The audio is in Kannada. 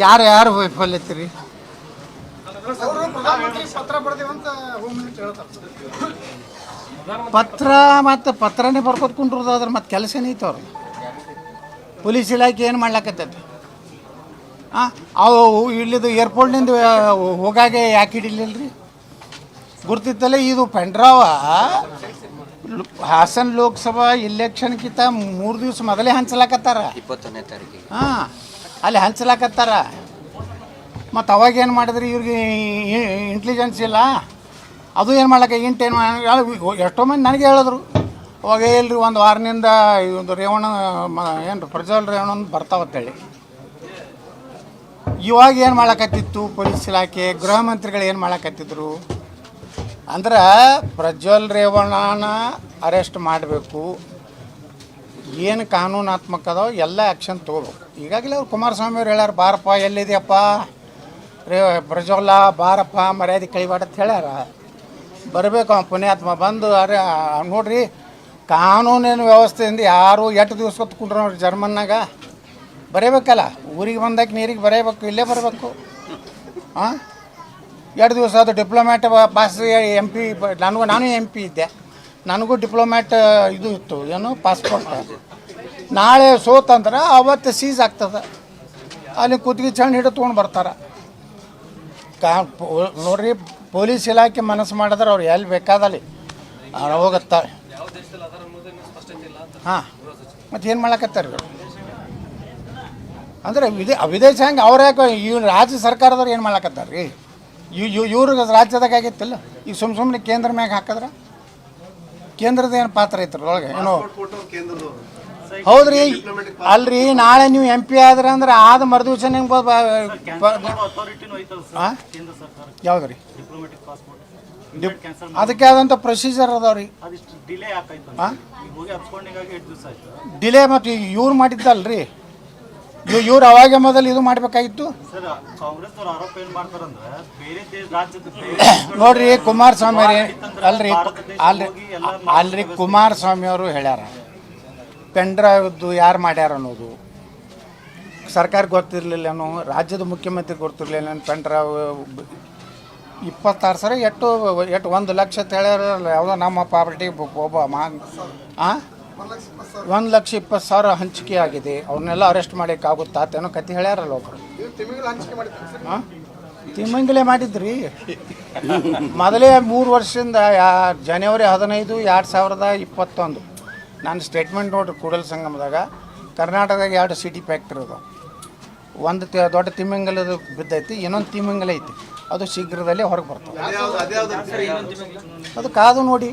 ಯಾರು ಯಾರು ಪ್ರಧಾನಮಂತ್ರಿ ಪತ್ರ ಮತ್ತೆ ಹೋಮ್ ಮಿನಿಸ್ಟರ್ ಹೇಳ್ತಾರೆ. ಪತ್ರ ಮತ್ತು ಪತ್ರನೇ ಬರ್ಕೋತ ಕುಂಡ್ರದು ಅದ್ರ ಮತ್ತೆ ಕೆಲಸನೇ ಐತೆ ಅವ್ರು ಪೊಲೀಸ್ ಇಲಾಖೆ ಏನು ಮಾಡ್ಲಾಕತ್ತೈತಿ? ಹಾಂ ಅವು ಇಲ್ಲಿದು ಏರ್ಪೋರ್ಟ್ನಿಂದ ಹೋಗಾಗೆ ಯಾಕೆ ಹಿಡಿಲಿಲ್ಲ ರೀ ಗುರ್ತಿತ್ತಲ್ಲ ಇದು ಪೆಂಡ್ರಾವ? ಹಾಸನ್ ಲೋಕಸಭಾ ಇಲೆಕ್ಷನ್ಕಿಂತ ಮೂರು ದಿವಸ ಮೊದಲೇ ಹಂಚಲಾಕತ್ತಾರ. ಇಪ್ಪತ್ತೊಂದನೇ ತಾರೀಕಿಗೆ. ಹಾಂ ಅಲ್ಲಿ ಹಂಚಲಾಕತ್ತಾರ. ಮತ್ತು ಅವಾಗ ಏನು ಮಾಡಿದ್ರಿ ಇವ್ರಿಗೆ ಇಂಟೆಲಿಜೆನ್ಸ್ ಇಲ್ಲ? ಅದು ಏನು ಮಾಡ್ಲಕ್ಕ? ಇಂಟೇನು ಏನು ಎಷ್ಟೋ ಮಂದಿ ನನಗೆ ಹೇಳಿದ್ರು. ಅವಾಗ ಇಲ್ರಿ ಒಂದು ವಾರನಿಂದ ಒಂದು ರೇವಣ ಏನು ಪ್ರಜ್ವಲ್ ರೇವಣ ಬರ್ತಾವತ್ತೇಳಿ. ಇವಾಗ ಏನು ಮಾಡಕತ್ತಿತ್ತು ಪೊಲೀಸ್ ಇಲಾಖೆ ಗೃಹ ಮಂತ್ರಿಗಳು ಏನು ಮಾಡಕತ್ತಿದ್ರು ಅಂದ್ರೆ ಪ್ರಜ್ವಲ್ ರೇವಣ್ಣನ ಅರೆಸ್ಟ್ ಮಾಡಬೇಕು. ಏನು ಕಾನೂನಾತ್ಮಕ ಅದಾವ ಎಲ್ಲ ಆ್ಯಕ್ಷನ್ ತೊಗೋಬೇಕು. ಈಗಾಗಲೇ ಅವ್ರು ಕುಮಾರಸ್ವಾಮಿ ಅವ್ರು ಹೇಳ್ಯಾರ, ಬಾರಪ್ಪ, ಎಲ್ಲಿದೆಯಪ್ಪ? ರೇ, ಪ್ರಜ್ವಲ್ಲ, ಬಾರಪ್ಪ, ಮರ್ಯಾದೆ ಕೈವಾಡ ಅಂತ ಹೇಳ್ಯಾರ. ಬರಬೇಕು ಅವ ಪುಣ್ಯಾತ್ಮ ಬಂದು, ಅರೆ, ನೋಡ್ರಿ, ಕಾನೂನಿನ ವ್ಯವಸ್ಥೆಯಿಂದ ಯಾರು ಎಷ್ಟು ದಿವಸ ಹೊತ್ಕೊಂಡ್ರು ನೋಡ್ರಿ ಜರ್ಮನ್ನಾಗ? ಬರೀಬೇಕಲ್ಲ, ಊರಿಗೆ ಬಂದಾಗ ನೀರಿಗೆ ಬರೀಬೇಕು, ಇಲ್ಲೇ ಬರಬೇಕು. ಹಾಂ ಎರಡು ದಿವಸ ಅದು ಡಿಪ್ಲೊಮ್ಯಾಟ್ ಪಾಸ್ ಎಂ ಪಿ ನನಗೂ ನಾನು ಎಂ ಪಿ ಇದ್ದೆ. ನನಗೂ ಡಿಪ್ಲೊಮ್ಯಾಟ್ ಇದು ಇತ್ತು, ಏನು ಪಾಸ್ಪೋರ್ಟ್ ನಾಳೆ ಸೋತಂದ್ರೆ ಅವತ್ತು ಸೀಸ್ ಆಗ್ತದೆ. ಅಲ್ಲಿ ಕುತ್ತಿಗೆ ಚಂಡ್ ಹಿಡಿದು ತೊಗೊಂಡು ಬರ್ತಾರೆ. ಕಾ ನೋಡ್ರಿ, ಪೊಲೀಸ್ ಇಲಾಖೆ ಮನಸ್ಸು ಮಾಡಿದ್ರೆ ಅವ್ರು ಎಲ್ಲಿ ಬೇಕಾದಲ್ಲಿ ಅವ್ರು ಹೋಗುತ್ತಾರೆ ಹಾಂ, ಮತ್ತು ಏನು ಮಾಡಕತ್ತಾರೆ? ಅಂದ್ರೆ ವಿದೇ ವಿದೇಶ ಹಂಗೆ ಅವ್ರು ಯಾಕೆ ಇವ್ ರಾಜ್ಯ ಸರ್ಕಾರದವ್ರು ಏನು ಮಾಡಕತ್ತಾರೆ ರೀ ಇವ್ ಇವ್ ಇವ್ರಿಗೆ ರಾಜ್ಯದಾಗ ಆಗಿತ್ತಲ್ಲ? ಈಗ ಸುಮ್ ಸುಮ್ಮನೆ ಕೇಂದ್ರ ಮ್ಯಾಗ ಹಾಕಿದ್ರ? ಕೇಂದ್ರದ ಏನು ಪಾತ್ರ ಐತ್ರಿ ಒಳಗೆ? ಏನೋ? ಹೌದ್ರಿ ಅಲ್ರಿ ನಾಳೆ ನೀವು ಎಂ ಪಿ ಆದ್ರೆ ಅಂದ್ರೆ ಆದ ಮರುದಿವಸ ನಿಮ್ಗೆ ಅಥಾರಿಟಿನೂ ಐತಲ್ಲ ಸರ್ ಆ? ಕೇಂದ್ರ ಸರ್ಕಾರ ಯಾವ್ದು ರೀ ಪಾಸ್ಪೋರ್ಟ್ ಅದಕ್ಕೆ ಆದಂಥ ಪ್ರೊಸೀಜರ್ ಅದಾವ್ರಿ. ಡಿಲೇ ಮತ್ತು ಇವ್ರು ಮಾಡಿದ್ದಲ್ರಿ. ಇವ್ ಇವ್ರು ಅವಾಗ ಮೊದಲು ಇದು ಮಾಡಬೇಕಾಗಿತ್ತು. ಸರ್ ಕಾಂಗ್ರೆಸ್ ಅವ್ರ ಆರೋಪ ಏನ್ ಮಾಡ್ತಾರಂದ್ರೆ ಬೇರೆ ದೇಶ ರಾಜ್ಯದ ಬೇರೆ ನೋಡ್ರಿ ಕುಮಾರಸ್ವಾಮಿ ಅವ್ರು ಅಲ್ರಿ ಅಲ್ರಿ ಅಲ್ರಿ ಕುಮಾರಸ್ವಾಮಿ ಅವರು ಹೇಳ್ಯಾರ. ಪೆಂಡ್ರೈವ್ದು ಯಾರು ಮಾಡ್ಯಾರ ಅನ್ನೋದು. ಸರ್ಕಾರ ಗೊತ್ತಿರಲಿಲ್ಲನೋ ರಾಜ್ಯದ ಮುಖ್ಯಮಂತ್ರಿ ಗೊತ್ತಿರಲಿಲ್ಲ ಪೆಂಡ್ರಾವ್ ಇಪ್ಪತ್ತಾರು ಸಾವಿರ ಎಟ್ಟು ಎಟ್ಟು ಒಂದು ಲಕ್ಷ ಅಂತ ಹೇಳ್ಯಾರಲ್ಲ ಯಾವುದೋ ನಮ್ಮ ಪಾರ್ಟಿ ಒಬ್ಬ ಮಾ ಆ? ಒಂದು ಲಕ್ಷ ಇಪ್ಪತ್ತು ಸಾವಿರ ಹಂಚಿಕೆ ಆಗಿದೆ ಅವ್ರನ್ನೆಲ್ಲ ಅರೆಸ್ಟ್ ಮಾಡಕ್ ಆಗುತ್ತಾ ಅಂತೇನೋ ಕತೆ ಹೇಳ್ಯಾರಲ್ಲ ಒಬ್ರು. ಹಾಂ? ತಿಮ್ಮಂಗಿಲೆ ಮಾಡಿದ್ರಿ. ಮೊದಲೇ ಮೂರು ವರ್ಷದಿಂದ ಯಾ ಜನವರಿ ಹದಿನೈದು ಎರಡು ಸಾವಿರದ ಇಪ್ಪತ್ತೊಂದು. ನಾನು ಸ್ಟೇಟ್ಮೆಂಟ್ ನೋಡ್ರಿ ಕೂಡಲ ಸಂಗಮದಾಗ. ಕರ್ನಾಟಕದಾಗ ಎರಡು ಸಿಟಿ ಫ್ಯಾಕ್ಟ್ರಿ ಅದು ಒಂದು ದೊಡ್ಡ ತಿಮ್ಮಂಗಲದ ಬಿದ್ದೈತಿ ಇನ್ನೊಂದು ತಿಮ್ಮಂಗಲ ಐತಿ. ಅದು ಶೀಘ್ರದಲ್ಲೇ ಹೊರಗೆ ಬರ್ತದೆ. ಅದು ಕಾದು ನೋಡಿ.